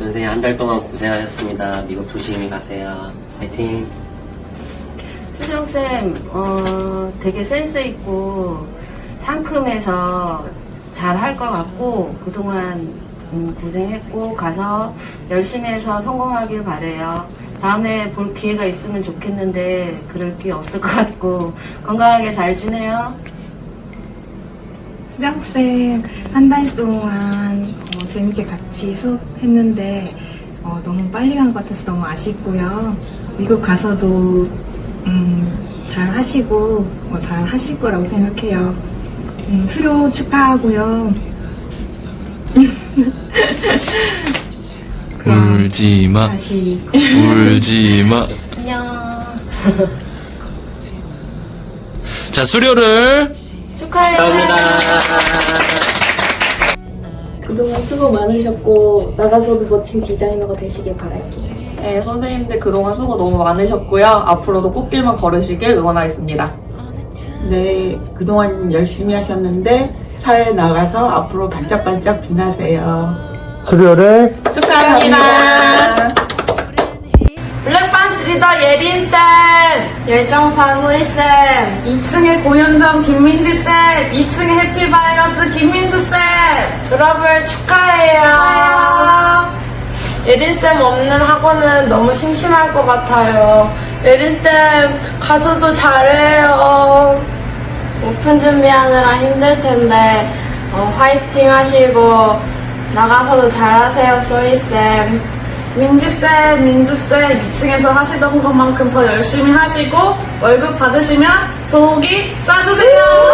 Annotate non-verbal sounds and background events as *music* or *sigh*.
선생님 한 달 동안 고생하셨습니다. 미국 조심히 가세요. 파이팅! 수정 쌤, 어, 되게 센스 있고 상큼해서 잘 할 것 같고 그동안 음, 고생했고 가서 열심히 해서 성공하길 바래요. 다음에 볼 기회가 있으면 좋겠는데 그럴 기회 없을 것 같고 건강하게 잘 지내요. 수장쌤, 한 달 동안 어, 재밌게 같이 수업했는데 어, 너무 빨리 간 것 같아서 너무 아쉽고요. 미국 가서도 음, 잘 하시고 어, 잘 하실 거라고 생각해요. 음, 수료 축하하고요. 그럼 *laughs* 울지 마, 다시 울지 마. 안녕. 자, 수료를 축하해요. 감사합니다. 그동안 수고 많으셨고 나가서도 멋진 디자이너가 되시길 바랄게요. 네, 선생님들 그동안 수고 너무 많으셨고요. 앞으로도 꽃길만 걸으시길 응원하겠습니다. 네, 그동안 열심히 하셨는데 사회에 나가서 앞으로 반짝반짝 빛나세요. 수료를 축하합니다. 블랙반 스 리더 예린쌤 열정파 소희쌤 2층에 공연장 김민지쌤, 2층에 해피바이러스 김민주쌤, 졸업을 축하해요. 예린쌤 없는 학원은 너무 심심할 것 같아요. 예린쌤 가서도 잘해요. 오픈 준비하느라 힘들 텐데 어, 화이팅 하시고 나가서도 잘하세요 소희쌤 민지쌤, 민주쌤 2층에서 하시던 것만큼 더 열심히 하시고 월급 받으시면 소고기 싸주세요.